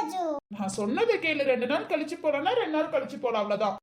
அஜு. நான் சொன்னதை கேளு. ரெண்டு நாள் கழிச்சு போலாம்னா ரெண்டு நாள் கழிச்சு போலாம் அவ்வளவுதான்.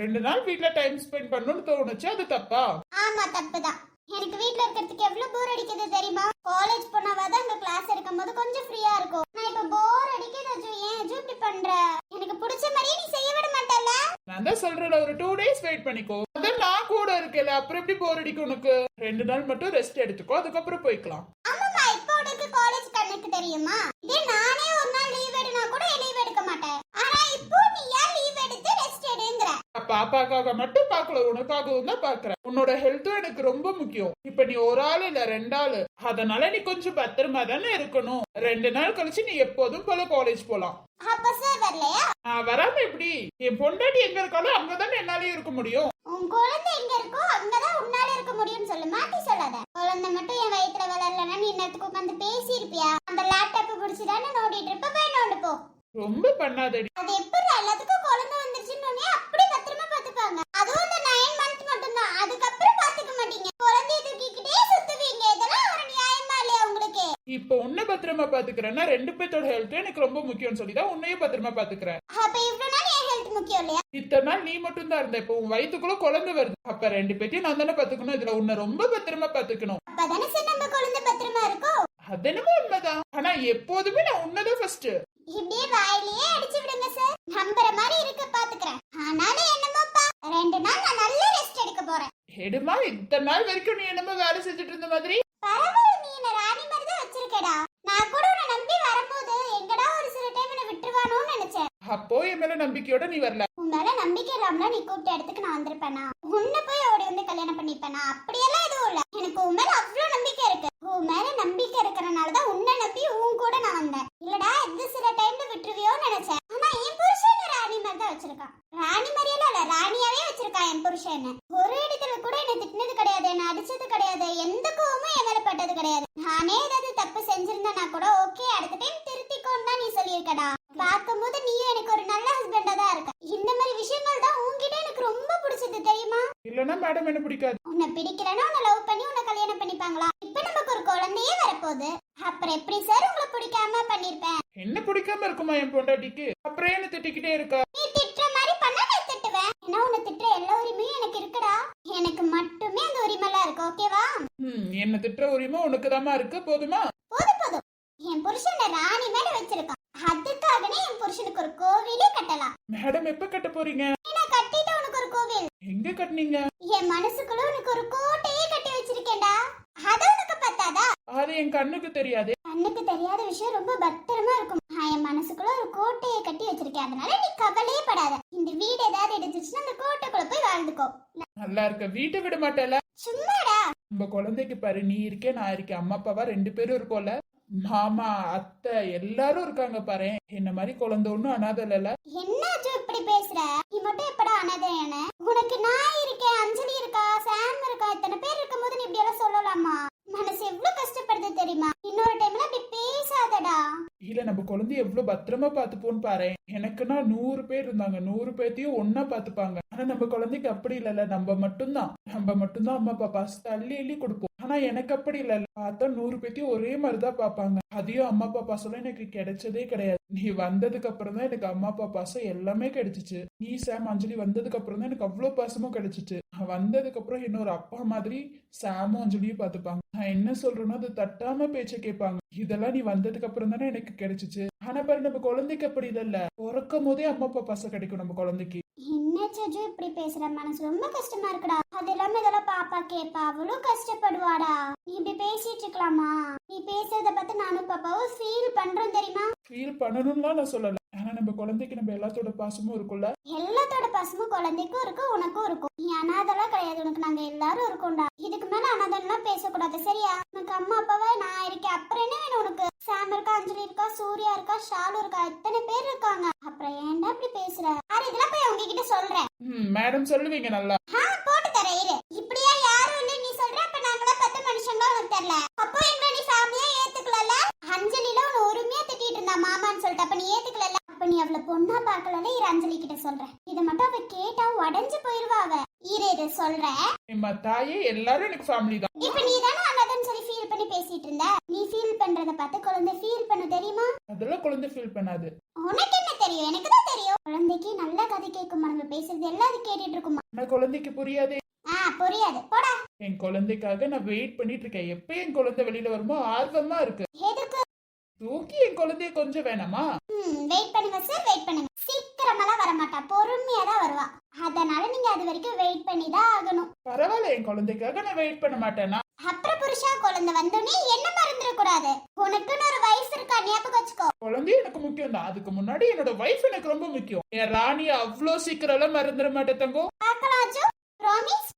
ரெண்டு நாள் வீட்ல டைம் ஸ்பெண்ட் பண்ணணும்னு தோணுச்சு? அது தப்பா? ஆமா தப்புதான். எனக்கு வீட்ல இருக்கிறதுக்கு எவ்வளவு போர் அடிக்குது தெரியுமா? காலேஜ் போனாவாதான் அங்க கிளாஸ் எடுக்கும் போது கொஞ்சம் ஃப்ரீயா இருக்கும். நான் இப்ப போர் அடிக்குது அஜு. ஏன் அஜு இப்படி பண்ற? எனக்கு பிடிச்ச மாதிரியே நீ செய்ய விட மாட்டல நான் தான் சொல்றேன் ஒரு டூ டேஸ் வெயிட் பண்ணிக்கோ. அதான் நான் கூட இருக்கேல அப்புறம் எப்படி போர் அடிக்கும் உனக்கு? ரெண்டு நாள் மட்டும் ரெஸ்ட் எடுத்துக்கோ அதுக்கப்புறம் போய்க்கலாம். ஆமாமா இப்போ உனக்கு காலேஜ் கண்ணுக்கு தெரியுமா? இதே நானே ஒரு நாள் லீவ் எடுனா கூட லீவ் எடுக்க மாட்டேன். ஆனா இப்போ நீ ஏன் லீவ் எடுத்து ரெஸ்ட் எடுங்கற? பாப்பாக்காக மட்டும் பார்க்கல உனக்காகவும் தான் பாக்குறேன் உன்னோட ஹெல்த்தும் எனக்கு ரொம்ப முக்கியம். இப்ப நீ ஒரு ஆள் இல்ல ரெண்டு ஆளு. அதனால நீ கொஞ்சம் பத்திரமா தானே இருக்கணும். ரெண்டு நாள் கழிச்சு நீ எப்போதும் போல காலேஜ் போலாம். அப்ப சார் வரலையா? நான் வராம எப்படி? என் பொண்டாட்டி எங்க இருக்காளோ அங்கதானே என்னாலயும் இருக்க முடியும். உன் குழந்தை எங்க இருக்கோ அங்கதான் உன்னால இருக்க முடியும்னு சொல்லு. மாத்தி சொல்லாத. குழந்தை மட்டும் என் வயித்துல வளரலன்னா நீ நேரத்துக்கு உட்காந்து பேசி இருப்பியா அந்த லேப்டாப் பிடிச்சிதானே நோண்டிட்டு இருப்ப? போய் நோண்டு போ. ரொம்ப பண்ணாதடி. அது எப்படி எல்லாத்துக்கும் குழந்தை வந்துருச்சுன்னு உடனே அப்படி பத்திரமா பாத்துப்பாங்க அதுவும் இந்த நைன் மந்த் மட்டும்தான் அதுக்கப்புறம் பாத்துக்க மாட்டீங்க குழந்தைய தூக்கிக்கிட்டே சுத்துவீங்க இதெல்லாம் ஒரு நியாயமா இல்லையா உங்களுக்கு இப்ப உன்னை பத்திரமா பாத்துக்கிறேன்னா ரெண்டு பேர்த்தோட ஹெல்த் எனக்கு ரொம்ப முக்கியம்னு சொல்லி தான் உன்னையும் பத்திரமா பாத்துக்கிறேன். அப்ப இவ்வளவு நாள் என் ஹெல்த் முக்கியம் இல்லையா? இத்தனை நாள் நீ மட்டும் தான் இருந்த. இப்போ உன் வயித்துக்குள்ள குழந்தை வருது. அப்ப ரெண்டு பேத்தையும் நான் தானே பாத்துக்கணும். இதுல உன்னை ரொம்ப பத்திரமா பாத்துக்கணும். அப்பதானே சார் நம்ம குழந்தை பத்திரமா இருக்கும் அது என்னமோ உண்மைதான். ஆனா எப்போதுமே நான் உன்னதான் ஃபர்ஸ்ட் இப்படியே வாயிலேயே அடிச்சு விடுங்க சார் நம்புற மாதிரி இருக்க பாத்துக்கிறேன். ஆனாலும் என்னமோப்பா ரெண்டு நாள் நான் நல்ல ரெஸ்ட் எடுக்க போறேன். எடுமா இத்தனை நாள் வரைக்கும் நீ என்னமோ வேலை செஞ்சுட்டு இருந்த மாதிரி பரவாயில்ல நீ என்ன ராணி மாதிரி தான் வச்சிருக்கடா நான் கூட உன்னை நம்பி வரும்போது எங்கடா ஒரு சில டைம் என்ன விட்டுருவானோன்னு நினைச்சேன் அப்போ என் மேல நம்பிக்கையோட நீ வரல. உன் மேல நம்பிக்கை இல்லாமல நீ கூப்பிட்ட இடத்துக்கு நான் வந்திருப்பேனா? உன்னை போய் ஓடி வந்து கல்யாணம் பண்ணிப்பேனா? அப்படியெல்லாம் எதுவும் இல்ல. எனக்கு உன் மேல அவ்வளவு நம்பிக்கை இருக்கு. உன் மேல நம்பிக்கை இருக்கிறனால தான் உன்னை நம்பி உன் கூட நான் வந்தேன். இல்லடா இது சில டைம்ல விட்டுருவியோன்னு நினைச்சேன். ஆனா என் புருஷன் ராணி மாதிரி தான் வச்சிருக்கான். ராணி மாதிரியெல்லாம் இல்ல ராணியாவே வச்சிருக்கான் என் புருஷன் ஒரு இடத்துல கூட என்ன திட்டினது கிடையாது என்ன அடிச்சது கிடையாது எந்த கோவமும் என் மேல பட்டது கிடையாது. நானே ஏதாவது தப்பு செஞ்சிருந்தேன்னா கூட ஓகே அடுத்த டைம் திருத்திக்கோன்னு தான் நீ சொல்லியிருக்கடா பார்க்கும்போது நீயும் எனக்கு ஒரு நல்ல ஹஸ்பண்டா தான் இருக்க இந்த மாதிரி விஷயங்கள் தான் உன்கிட்ட எனக்கு ரொம்ப பிடிச்சது தெரியுமா இல்லனா மேடம் என்ன பிடிக்காது. உன்னை பிடிக்கலன்னா உன்னை லவ் பண்ணி உன்னை கல்யாணம் பண்ணிப்பாங்களா? இப்ப நமக்கு ஒரு குழந்தையே வரப்போகுது. அப்புறம் எப்படி சார் உங்களை பிடிக்காம பண்ணிருப்பேன்? என்ன பிடிக்காம இருக்குமா என் பொண்டாட்டிக்கு? அப்புறம் என்ன திட்டிக்கிட்டே இருக்கா? நீ திட்டுற மாதிரி பண்ணா நான் திட்டுவேன். ஏன்னா உன்னை திட்டுற? எல்லா உரிமையும் எனக்கு இருக்குடா. எனக்கு மட்டுமே அந்த உரிமைலாம் இருக்கு ஓகேவா ம் என்ன திட்டுற உரிமை உனக்கு இருக்கு? போதுமா? போதும் போதும். என் புருஷனை ராணி மேல வச்சிருக்கான். அதுக்காகனே என் புருஷனுக்கு ஒரு கோவிலே கட்டலாம். மேடம் எப்ப கட்ட போறீங்க நான் கட்டிட்டு உனக்கு ஒரு கோவில் எங்க கட்டுனீங்க? என் மனசுக்குள்ள உனக்கு ஒரு கோட்டையே கட்டி வச்சிருக்கேன்டா. அது உனக்கு பத்தாதா? அது என் கண்ணுக்கு தெரியாது. கண்ணுக்கு தெரியாத விஷயம் ரொம்ப பத்திரமா இருக்கும். நான் என் மனசுக்குள்ள ஒரு கோட்டையை கட்டி வச்சிருக்கேன். அதனால நீ கவலையே படாத. இந்த வீடு ஏதாவது எடுத்துச்சுன்னா அந்த கோட்டைக்குள்ள போய் வாழ்ந்துக்கோ. நல்லா இருக்க. வீட்டை விட மாட்டேல? சும்மாடா. நம்ம குழந்தைக்கு பாரு நீ இருக்கே நான் இருக்கேன். அம்மா அப்பாவா ரெண்டு பேரும் இருக்கோம்ல? மாமா அத்தை எல்லாரும் இருக்காங்க பாரு என்ன மாதிரி குழந்தை ஒண்ணும் அனாதை இல்லைல்ல என்னாச்சு இப்படி பேசுற? நீ மட்டும் எப்படா அனாதையான உனக்கு நான் இருக்கேன் அஞ்சலி இருக்கா சாம் இருக்கா இத்தனை பேர் இருக்கும்போது நீ இப்படி எல்லாம் சொல்லலாமா? மனசு எவ்வளவு கஷ்டப்படுது தெரியுமா? இன்னொரு டைம்ல அப்படி பேசாதடா. இல்ல நம்ம குழந்தைய எவ்வளவு பத்திரமா பாத்துப்போன்னு பாரு எனக்குன்னா நூறு பேர் இருந்தாங்க. நூறு பேர்த்தையும் ஒன்னா பாத்துப்பாங்க ஆனா நம்ம குழந்தைக்கு அப்படி இல்லைல்ல. நம்ம மட்டும்தான். நம்ம மட்டும்தான் அம்மா அப்பா பாச தள்ளி அள்ளி கொடுப்போம். ஆனா எனக்கு அப்படி இல்லைல்ல. பார்த்தா நூறு பேர்த்தையும் ஒரே மாதிரிதான் பாப்பாங்க அதையும் அம்மா அப்பா பாசம் எனக்கு கிடைச்சதே கிடையாது. நீ வந்ததுக்கு அப்புறம் தான் எனக்கு அம்மா அப்பா பாசம் எல்லாமே கிடைச்சிச்சு. நீ சாம் அஞ்சலி வந்ததுக்கு அப்புறம் தான் எனக்கு அவ்வளவு பாசமும் கிடைச்சிச்சு. நான் வந்ததுக்கு அப்புறம் இன்னொரு அப்பா மாதிரி சாமும் அஞ்சலியும் பாத்துப்பாங்க நான் என்ன சொல்றேனோ அது தட்டாம பேச்ச கேட்பாங்க. இதெல்லாம் நீ வந்ததுக்கு அப்புறம் தானே எனக்கு கிடைச்சிச்சு. ஆனா பாரு நம்ம குழந்தைக்கு அப்படி இல்ல பிறக்கும் போதே அம்மா அப்பா பாசம் கிடைக்கும் நம்ம குழந்தைக்கு. என்ன சஜு இப்படி பேசுற? மனசு ரொம்ப கஷ்டமா இருக்குடா. அது இல்லாம இதெல்லாம் பாப்பா கேப்பா. அவளும் கஷ்டப்படுவாடா. நீ இப்படி பேசிட்டு இருக்கலாமா? நீ பேசுறத பார்த்து நானும் பாப்பாவும் ஃபீல் பண்றோம் தெரியுமா? ஃபீல் பண்ணணும்லாம் நான் சொல்லல. ஆனா நம்ம குழந்தைக்கு நம்ம எல்லாத்தோட பாசமும் இருக்கும்ல. எல்லாத்தோட பசமும் குழந்தைக்கும் இருக்கு உனக்கும் இருக்கும். நீ அனாதெல்லாம் கிடையாது. உனக்கு நாங்க எல்லாரும் இருக்கோம்டா. இதுக்கு மேல அனாதெல்லாம் பேசக்கூடாது சரியா? உனக்கு அம்மா அப்பாவே நான் இருக்கேன் அப்புறம் என்ன வேணும் இருக்கா அஞ்சலி இருக்கா சூர்யா இருக்கா ஷாலு இருக்கா இத்தனை பேர் இருக்காங்க? அப்புறம் ஏன்டா இப்படி பேசுற? அरे இதெல்லாம் போய் உங்ககிட்ட சொல்றேன். ம் மேடம் சொல்லுவீங்க நல்லா. ஆ போட்டு தரேன் இரு. இப்படியா யாரும் இல்ல நீ சொல்ற அப்ப நாங்களா பத்து மனுஷங்களா உனக்கு தெரியல. அப்போ எங்களை நீ ஃபேமிலியா ஏத்துக்கலல அஞ்சலில உன்னை உரிமையா திட்டிட்டு இருந்தா மாமான்னு சொல்லிட்டு அப்ப நீ ஏத்துக்கலல அப்ப நீ அவள பொண்ணா பாக்கலல இரு அஞ்சலி கிட்ட சொல்றேன். இத மட்டும் அவ கேட்டா உடஞ்சு போயிருவா அவ. இரு இரு சொல்றேன். எம்மா தாயே எல்லாரும் எனக்கு ஃபேமிலி தான். இப்ப நீ தானே அண்ணாதன்னு சொல்லி ஃபீல் பண்ணி பேசிட்டு இருந்த நீ பண்றத பார்த்து குழந்தை ஃபீல் பண்ண தெரியுமா? அதெல்லாம் குழந்தை ஃபீல் பண்ணாது. உனக்கு என்ன தெரியும்? எனக்கு தான் தெரியும். குழந்தைக்கு நல்ல கதை கேட்குமா நம்ம பேசுறது எல்லாம் அது கேட்டுட்டு இருக்குமா? நான் குழந்தைக்கு புரியாதே. ஆ புரியாது. போடா. என் குழந்தைக்காக நான் வெயிட் பண்ணிட்டு இருக்கேன். எப்ப என் குழந்தை வெளியில வருமோ ஆர்வமா இருக்கு. எதுக்கு? தூக்கி என் குழந்தைய கொஞ்சம் வேணாமா? வெயிட் பண்ணுங்க சார் வெயிட் பண்ணுங்க. சீக்கிரமெல்லாம் வர மாட்டா பொறுமையா தான் வருவா. அதனால நீங்க அது வரைக்கும் வெயிட் பண்ணி தான் ஆகணும். பரவாயில்ல என் குழந்தைக்காக நான் வெயிட் பண்ண மாட்டேனா? அப்புறம் புருஷா குழந்தை வந்தோடனே என்ன மறந்துட கூடாது? உனக்குன்னு ஒரு வயசு இருக்கா? ஞாபகம் வச்சுக்கோ. குழந்தை எனக்கு முக்கியம் தான் அதுக்கு முன்னாடி என்னோட வைஃப் எனக்கு ரொம்ப முக்கியம். என் ராணி அவ்வளோ சீக்கிரம் எல்லாம் மறந்துட மாட்டேன் தங்கம் பார்க்கலாம் அஜு ப்ராமிஸ்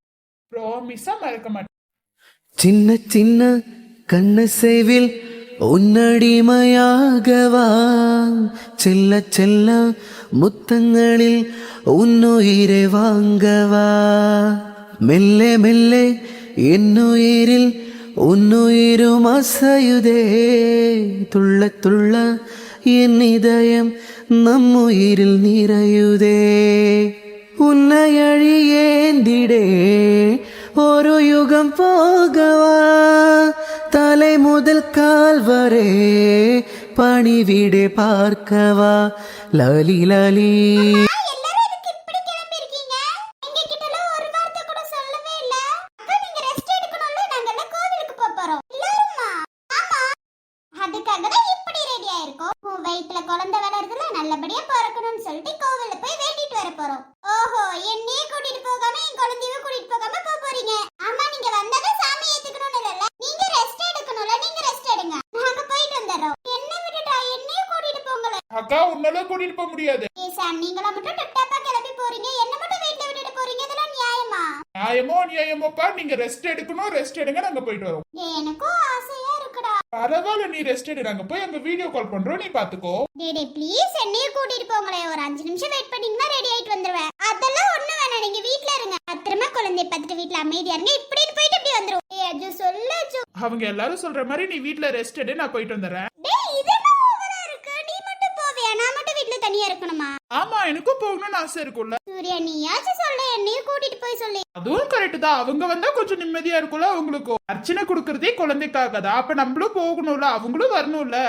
ப்ராமிஸா மறக்க மாட்டேன். சின்ன சின்ன கண்ணசைவில் உன்னடிமையாகவா? செல்ல செல்ல முத்தங்களில் உன்னுயிரை வாங்கவா? மெல்ல மெல்ல என்னுயிரில் உன்னுயிரும் அசையுதே துள்ள துள்ள என் இதயம் நம்முயிரில் நிறையுதே உன்னை அழியேந்திடே ஒரு யுகம் போகவா தலை முதல் கால் வரை பணிவிடே பார்க்கவா லலி லலி எல்லாரும் எதுக்கு இப்படி கிளம்பி இருக்கீங்க எங்க கிட்ட எல்லாம் ஒரு வார்த்தை கூட சொல்லவே இல்ல அக்கா நீங்க ரெஸ்ட் எடுக்கணும்ல நாங்க எல்லாம் கோவிலுக்கு போக போறோம் எல்லாருமா ஆமா அதுக்காக தான் இப்படி ரெடி ஆயிருக்கோம் உன் வயித்துல குழந்தை வளருதுல நல்லபடியா பிறக்கணும்னு சொல்லிட்டு கோவில்ல போய் வேண்டிட்டு வர போறோம் ஓஹோ என்னையே கூட்டிட்டு போகாம என் குழந்தையும் கூட்டிட்டு போகாம போக போறீங்க ஆமா நீங்க வந்ததே சாமி ஏத்துக்கணும்னு இல்ல நீங்க ரெஸ்ட் எடுக்கணும்ல நீங்க ரெஸ்ட் எடுங்க நாங்க போயிட்டு வந்துடுறோம் என்ன விட்டுட்டா என்னையும் கூட்டிட்டு போங்களேன் அக்கா உன்னால கூட்டிட்டு போக முடியாது. சாம் நீங்களா மட்டும் டிப்டாப்பா கிளம்பி போறீங்க. என்ன மட்டும் வீட்ல விட்டுட்டு போறீங்க? இதெல்லாம் நியாயமா? நியாயமோ நியாயமோப்பா? நீங்க ரெஸ்ட் எடுக்கணும் ரெஸ்ட் எடுங்க நாங்க போயிட்டு வரோம். எனக்கும் ஆசையா இருக்குடா. பரவாயில்ல நீ ரெஸ்ட் எடு. நாங்க போய் அங்க வீடியோ கால் பண்றோம் நீ பாத்துக்கோ. டேய் டேய் ப்ளீஸ் என்னையும் கூட்டிட்டு போங்களேன் ஒரு அஞ்சு நிமிஷம் வெயிட் பண்ணீங்கன்னா ரெடி ஆயிட்டு வந்துருவேன். அதெல்லாம் ஒண்ணு வேணாம். நீங்க வீட்ல இருங்க. பத்திரமா குழந்தைய பார்த்துட்டு வீட்ல அமைதியா இருங்க. இப்படின்னு போயிட்டு இப்படி வந்துரும். அஜு சொல்லு அஜு. அவங்க எல்லாரும் சொல்ற மாதிரி நீ வீட்ல ரெஸ்ட் எடு நான் போயிட்டு வந்துடுறேன் டேய் இதெல்லாம் ஓவரா இருக்கு நீ மட்டும் போவியா நான் மட்டும் வீட்ல தனியா இருக்கணுமா ஆமா எனக்கும் போகணும்னு ஆசை இருக்கும்ல. சூர்யா நீயாச்சும் சொல்லு. என்னையும் கூட்டிட்டு போய் சொல்லு. அதுவும் கரெக்ட் தான். அவங்க வந்தா கொஞ்சம் நிம்மதியா இருக்கும்ல அவங்களுக்கும் அர்ச்சனை கொடுக்கறதே குழந்தைக்காக தான். அப்ப நம்மளும் போகணும்ல. அவங்களும் வரணும்ல.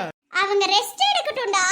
அவங்க ரெஸ்ட் எடுக்கட்டும்டா.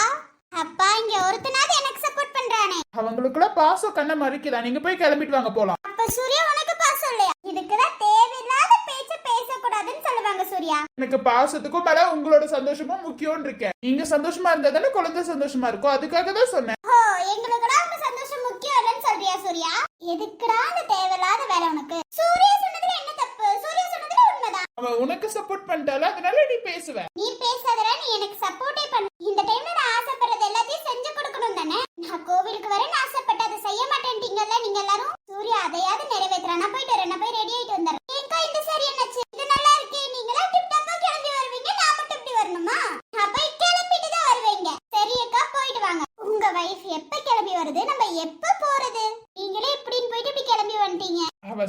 அப்பா இங்க ஒருத்தனாவது எனக்கு சப்போர்ட் பண்றானே. அவங்களுக்குலாம் பாசம் கண்ணை மறைக்குதா? நீங்க போய் கிளம்பிட்டு வாங்க போலாம். அப்ப சூர்யா உனக்கு பாசம் இல்லையா? இதுக்குதான் தேவையில்லாத பேச்ச பேசக்கூடாதுன்னு சொல்லுவாங்க சூர்யா. எனக்கு பாசத்துக்கும் மேல உங்களோட சந்தோஷமும் முக்கியம்னு இருக்கேன். நீங்க சந்தோஷமா இருந்தா தானே குழந்தை சந்தோஷமா இருக்கும் அதுக்காக தான் சொன்னேன். ஓ எங்களுக்குடா உங்க சந்தோஷம் முக்கியம் இல்லைன்னு சொல்றியா சூர்யா? எதுக்குடா அந்த தேவையில்லாத வேலை உனக்கு? சூர்யா சொன்னதுல என்ன தப்பு? சூர்யா சொன்னதுல உண்மைதான். அவன் உனக்கு சப்போர்ட் பண்ணிட்டால அதனால நீ பேசுவ. நீ பேசாதடா நீ எனக்கு சப்போர்ட்டே பண்ணு. இந்த டைம்ல நான் ஆசைப்படுறது எல்லாத்தையும் செஞ்சு கொடுக்கணும் தானே நான் கோவிலுக்கு வரேன்னு ஆசைப்பட்டு அதை செய்ய மாட்டேன்ட்டீங்கல்ல நீங்க எல்லாரும் சூர்யா அதையாவது நிறைவேத்துறேன் நான் போயிட்டு வரேன் நான் போய் ரெடி ஆயிட்டு வந்துடுறேன் ஏங்கா இந்த சரி என்னாச்சு இது நல்லா இருக்கே நீங்களா டிப் டாப்பா கிளம்பி வருவீங்க நான் மட்டும் இப்படி வரணுமா நான் போய் கிளம்பிட்டு தான் வருவீங்க சரி அக்கா போயிட்டு வாங்க உங்க வைஃப் எப்ப கிளம்பி வருது நம்ம எப்ப போறது நீங்களே இப்படின்னு போயிட்டு இப்படி கிளம்பி வந்துட்டீங்க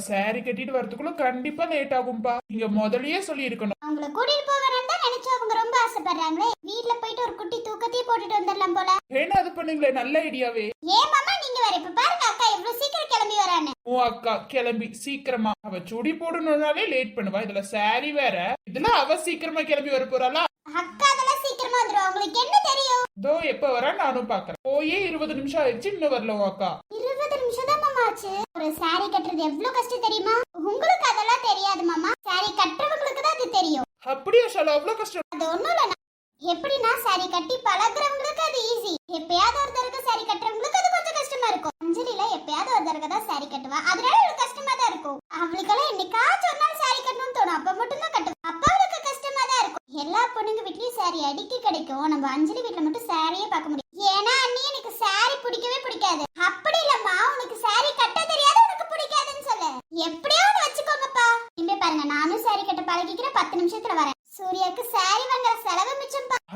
saree கட்டிட்டு வரதுக்குள்ள கண்டிப்பா லேட் ஆகும்பா. நீங்க முதல்லயே சொல்லி இருக்கணும் அவங்கள கூட்டிட்டு போவேன்னு தான் நினைச்சு அவங்க ரொம்ப ஆசைப்படுறாங்களே. வீட்ல போயிட்டு ஒரு குட்டி தூக்கத்தையே போட்டுட்டு வந்துடலாம் போல. வேணா அது பண்ணுங்களே நல்ல ஐடியாவே. ஏன் மாமா நீங்க வேற இப்ப பாருங்க அக்கா எவ்வளவு சீக்கிரம் கிளம்பி வரான்னு. உன் அக்கா கிளம்பி சீக்கிரமா. அவ சுடி போடணும்னாலே லேட் பண்ணுவா. இதுல saree வேற. இதுல அவ சீக்கிரமா கிளம்பி வர போறாளா? அக்கா அதெல்லாம் சீக்கிரமா வந்துரும். உங்களுக்கு என்ன தெரியும்? இதோ எப்ப வரா நானும் பாக்குறேன். போயே இருபது நிமிஷம் ஆயிடுச்சு இன்னும் வரல உன் அக்கா. இருபது நிமிஷம் தான் மாமா ஆச்சு. ஒரு saree கட்டுறது எவ்வளவு கஷ்டம் தெரியுமா? உங்களுக்கு அதெல்லாம் தெரியாது மாமா. saree கட்டுறவங்களுக்கு தான் அது தெரியும். அப்படியா ஷாலா? அவ்வளவு கஷ்டம். அது ஒண்ணும் இல்ல. எப்படின்னா saree கட்டி பழகுறவங்களுக்கு அது ஈஸி எப்பயாவது ஒருத்தருக்கு saree கட்டுறவங்களுக்கு அது கொஞ்சம் கஷ்டமா இருக்கும் அஞ்சலில எப்பயாவது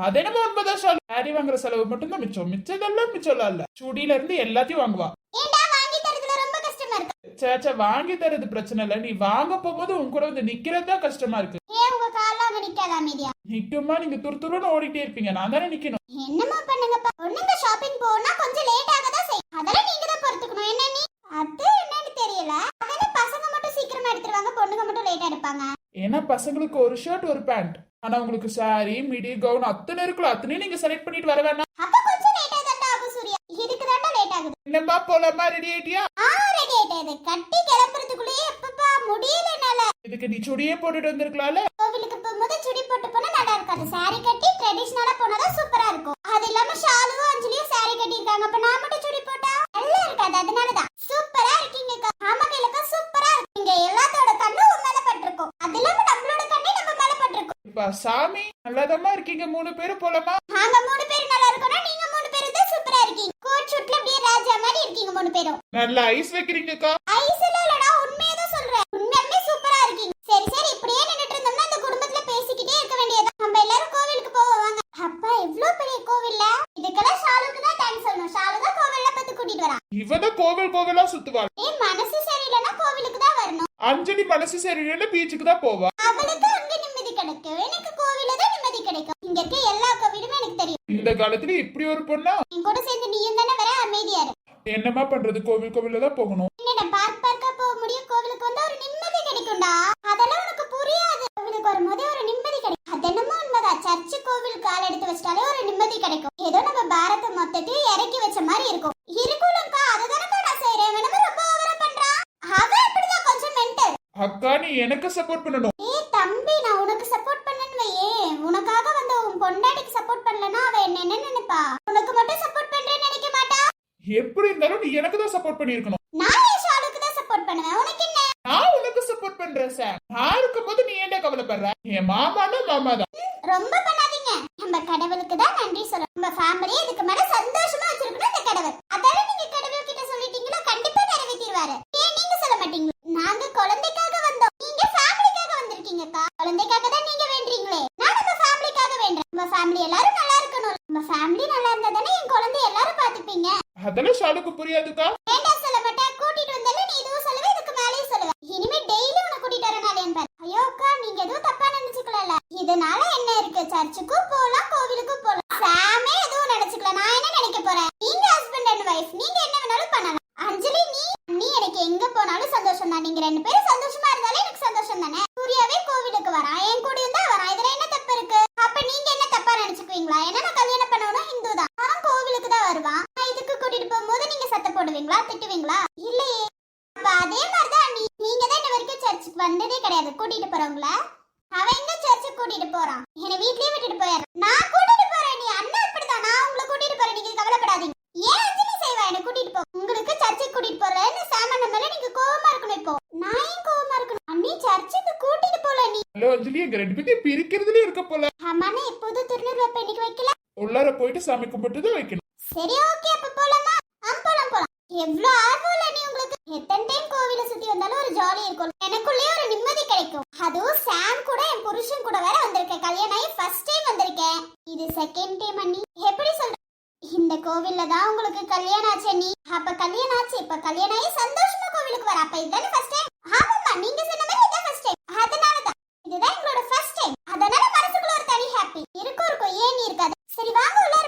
அது என்னமோ உண்மைதான் ஷாலு சாரி வாங்குற செலவு மட்டும் தான் மிச்சம். மிச்சதெல்லாம் மிச்சம் இல்ல. சுடியில இருந்து எல்லாத்தையும் வாங்குவா. ஏன்டா வாங்கி தரதுல ரொம்ப கஷ்டமா இருக்கு? சேச்சா வாங்கி தரது பிரச்சனை இல்ல. நீ வாங்க போகும்போது உன் கூட வந்து நிக்கிறது கஷ்டமா இருக்கு. நிக்குமா நீங்க துரு துருன்னு ஓடிட்டே இருப்பீங்க. நான் தானே நிக்கணும். என்னமா பண்ணுங்கப்பா? பொண்ணுங்க ஷாப்பிங் போனா கொஞ்சம் லேட் ஆக தான் செய்யும். அதெல்லாம் நீங்க தான் பொறுத்துக்கணும். என்ன நீ? அது என்னன்னு தெரியல. அதெல்லாம் பசங்க மட்டும் சீக்கிரமா எடுத்துருவாங்க பொண்ணுங்க மட்டும் லேட்டா எடுப்பாங்க. ஏன்னா பசங்களுக்கு ஒரு ஷர்ட் ஒரு பேண்ட் ஆனா உங்களுக்கு சாரி மிடி கவுன் அத்தனை இருக்குல்ல அத்தனையும் நீங்க செலக்ட் பண்ணிட்டு வர வேணாம். அப்ப கொஞ்சம் ஆகும் சூர்யா இதுக்கு தான்டா லேட் ஆகுது. என்னம்மா போலாமா ரெடி ஆயிட்டியா? ஆ ரெடி ஆயிட்டது கட்டி கிளம்புறதுக்குள்ளேயே எப்பப்பா முடியல என்னால. இதுக்கு நீ சுடியே போட்டுட்டு வந்திருக்கலாம்ல? கோவிலுக்கு போகும்போது சுடி போட்டு போனா நல்லா இருக்காது சாரி கட்டி ட்ரெடிஷனலா போனாதான் சூப்பரா இருக்கும். அது இல்லாம ஷாலுவும் அஞ்சலியும் சாரி கட்டியிருக்காங்க. அப்ப நான் மட்டும் சுடி போட்டா? நல்லா இருக்காது. அதனாலதான். சூப்பரா இருக்கீங்க ஆமா கைலக்கா சூப்பரா இருக்கீங்க எல்லாத்தோட கண்ணும் உன் மேல பட்டிருக்கும் அது இல்லாம நம்மளோட கண்ணே நம்ம மேல இப்ப சாமி நல்லாதம்மா இருக்கீங்க. மூணு பேரும் போலாமா? நாங்க மூணு பேரும் நல்லா இருக்கோம்னா நீங்க மூணு பேரும் தான் சூப்பரா இருக்கீங்க. கோட் ஷூட்ல அப்படியே ராஜா மாதிரி இருக்கீங்க மூணு பேரும். நல்லா ஐஸ் வைக்கிறீங்கக்கா. ஐஸ் எல்லாம் இல்லடா உண்மையை தான் சொல்றேன். உண்மையாலுமே சூப்பரா இருக்கீங்க. சரி சரி இப்படியே நின்னுட்டு இருந்தோம்னா இந்த குடும்பத்துல பேசிக்கிட்டே இருக்க வேண்டியது நம்ம எல்லாரும் கோவிலுக்கு போவோம் வாங்க. அப்பா எவ்ளோ பெரிய கோவில்ல? இதுக்கெல்லாம் ஷாலுக்கு தான் தேங்க்ஸ் சொல்லணும். ஷாலு தான் கோவில்ல பத்தி கூட்டிட்டு வரான் இவதான் கோவில் கோவிலா சுத்துவாள். ஏன் மனசு சரியில்லைன்னா கோவிலுக்கு தான் வரணும். அஞ்சலி மனசு சரியில்லை பீச்சுக்கு தான் போவா அவளுக்கு அங்க நிம்மதி கிடைக்கும் எனக்கு கோவில தான் நிம்மதி கிடைக்கும் இங்க இருக்க எல்லா கோவிலுமே எனக்கு தெரியும் இந்த காலத்துல இப்படி ஒரு பொண்ணா? கூட சேர்ந்து நீயும் தானே வர அமைதியா இரு. என்னம்மா பண்றது? கோவில் கோவில்ல தான் போகணும். என்னடா பார்க் பார்க்கா போக முடியும்? கோவிலுக்கு வந்தா ஒரு நிம்மதி கிடைக்கும்டா. அதெல்லாம் உனக்கு புரியாது. கோவிலுக்கு வரும்போதே ஒரு நிம்மதி கிடைக்கும். அது என்னமோ உண்மைதான். சர்ச்சு கோவில் கால் எடுத்து வச்சிட்டாலே ஒரு நிம்மதி கிடைக்கும். ஏதோ நம்ம பாரத மொத்தத்தையும் இறக்கி வச்ச மாதிரி இருக்கும். இருக்கும்லக்கா அதுதானக்கா நான் வேணுமா ரொம்ப ஓவரா பண்றான். அவன் இப்படிதான் கொஞ்சம் மென்டல் அக்கா நீ எனக்கு சப்போர்ட் பண்ணணும் ஏய் தம்பி நான் உனக்கு சப்போர்ட் பண்ணேன்னு வையே உனக்காக வந்த உன் பொண்டாட்டிக்கு சப்போர்ட் பண்ணலனா அவ என்ன என்ன நினைப்பா உனக்கு மட்டும் சப்போர்ட் பண்றேன்னு நினைக்க மாட்டா எப்படி இருந்தாலும் நீ எனக்கு தான் சப்போர்ட் பண்ணிருக்கணும் நான் என் ஷாலுக்கு தான் சப்போர்ட் பண்ணுவேன்? உனக்கு சப்போர்ட் பண்றேன் சார் நான் இருக்கும்போது நீ ஏன்டா கவலைப்படுற? என் மாமானா மாமா தான் ரொம்ப பண்ணாதீங்க. நம்ம கடவுளுக்கு தான் நன்றி சொல்லணும். நம்ம ஃபேமிலி இதுக்கு மேல சந்தோஷமா வச்சிருக்கணும் இந்த கடவுள். அதால நீங்க கடவுள் கிட்ட சொல்லிட்டீங்களா கண்டிப்பா நிறைவேற்றிடுவாரு. ஏன் நீங்க சொல்ல மாட்டீங்க நாங்க குழந்தைக்காக வந்தோம். நீங்க ஃபேமிலிக்காக வந்திருக்கீங்கக்கா குழந்தைக்காக தான் நீங்க வேண்டீங்களே நான் நம்ம ஃபேமிலிக்காக வேண்டேன் நம்ம ஃபேமிலி எல்லாரும் நல்லா இருக்கணும். நம்ம ஃபேமிலி நல்லா இருந்தா தானே என் குழந்தை எல்லாரும் பாத்துப்பீங்க அதெல்லாம் ஷாலுக்கு புரியாதுக்கா வேண்டாம் சொல்ல மாட்டேன் கூட்டிட்டு வந்தாலும் நீ இதுவும் சொல்லுவ இதுக்கு மேலேயும் சொல்லுவ இனிமே டெய்லி உன்னை கூட்டிட்டு வரனாலேன்னு பாரு ஐயோ அக்கா நீங்க எதுவும் தப்பா நினைச்சுக்கல இதனால என்ன இருக்கு சர்ச்சுக்கும் போலாம் கோவிலுக்கும் போலாம் சாமே எதுவும் நினைச்சுக்கல நான் என்ன நினைக்க போறேன் நீங்க ஹஸ்பண்ட் அண்ட் வைஃப் நீங்க என்ன வேணாலும் பண்ணலாம் அஞ்சலி நீ நீ எனக்கு எங்க போனாலும் சந்தோஷம் தான் நீங்க ரெண்டு பேரும் சந்தோஷமா இருந்தாலே எனக்கு சந்தோஷம் தானே சூர்யாவே கோவிலுக்கு வரான் என் கூடயும் தான் வரான் இதுல என்ன தப்பு இருக்கு அப்ப நீங்க என்ன தப்பா நினைச்சுக்குவீங்களா ஏன்னா நான் கல்யாணம் பண்ணவனும் ஹிந்து தான் அவன் கோவிலுக்கு தான் வருவான் நான் இதுக்கு கூட்டிட்டு போகும்போது நீங்க சத்தம் போடுவீங்களா திட்டுவீங்களா இல்லையே அப்ப அதே மாதிரிதான் நீ நீங்க தான் இன்ன வரைக்கும் சர்ச்சுக்கு வந்ததே கிடையாது கூட்டிட்டு போறவங்கள அவன் எங்க சர்ச்சுக்கு கூட்டிட்டு போறான் என்ன வீட்லயே விட்டுட்டு போயாரு நான் கூட்டிட்டு போறேன் நீ அண்ணன் இப்படிதான் நான் உங்களை கூட்டிட்டு போறேன் நீங்க கவலைப்படாதீங்க ஏன் அஞ்சலி செய்வா என்ன கூட்டிட்டு போ உங்களுக்கு சர்ச்சுக்கு கூட்டிட்டு போறேன்னு சாமான மேல நீங்க கோவமா இருக்கணும் இப்போ நான் ஏன் கோவமா இருக்கணும் அண்ணி சர்ச்சுக்கு கூட்டிட்டு போல நீ ஹலோ அஞ்சலி எங்க ரெண்டு பேத்தையும் பிரிக்கிறதுலயே இருக்க போல. ஆமாண்ணா எப்போதும் திருநூறு வைப்ப இன்னைக்கு வைக்கல. உள்ளார போயிட்டு சாமி கும்பிட்டு தான் வைக்கணும். சரி ஓகே அப்ப போலாமா? ஆ போலாம் போலாம். எவ்வளவு ஆர்வம் இல்ல நீ உங்களுக்கு. எத்தனை டைம் கோவில சுத்தி வந்தாலும் ஒரு ஜாலி இருக்கும். எனக்குள்ளே ஒரு நிம்மதி கிடைக்கும். அதுவும் சாம் கூட என் புருஷன் கூட வேற வந்திருக்கேன். கல்யாணம் ஆகி ஃபர்ஸ்ட் டைம் வந்திருக்கேன். இது செகண்ட் டைம் அண்ணி. எப்படி சொல்ற? இந்த கோவில்ல தான் உங்களுக்கு கல்யாணம் ஆச்சு அண்ணி. அப்ப கல்யாணம் ஆச்சு இப்ப கல்யாணம் ஆகி சந்தோஷமா கோவிலுக்கு வர. அப்ப இதுதானே ஃபர்ஸ்ட் டைம் ஆமாம்மா நீங்க சொன்ன மாதிரி இதான் ஃபர்ஸ்ட் டைம் அதனால தான் இதுதான் எங்களோட ஃபர்ஸ்ட் டைம் அதனால மனசுக்குள்ள ஒரு தனி ஹாப்பி இருக்கும் இருக்கும் ஏன் நீ இருக்காது சரி வாங்க உள்ளார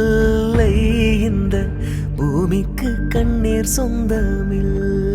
இல்லை இந்த பூமிக்கு கண்ணீர் சொந்தமில்லை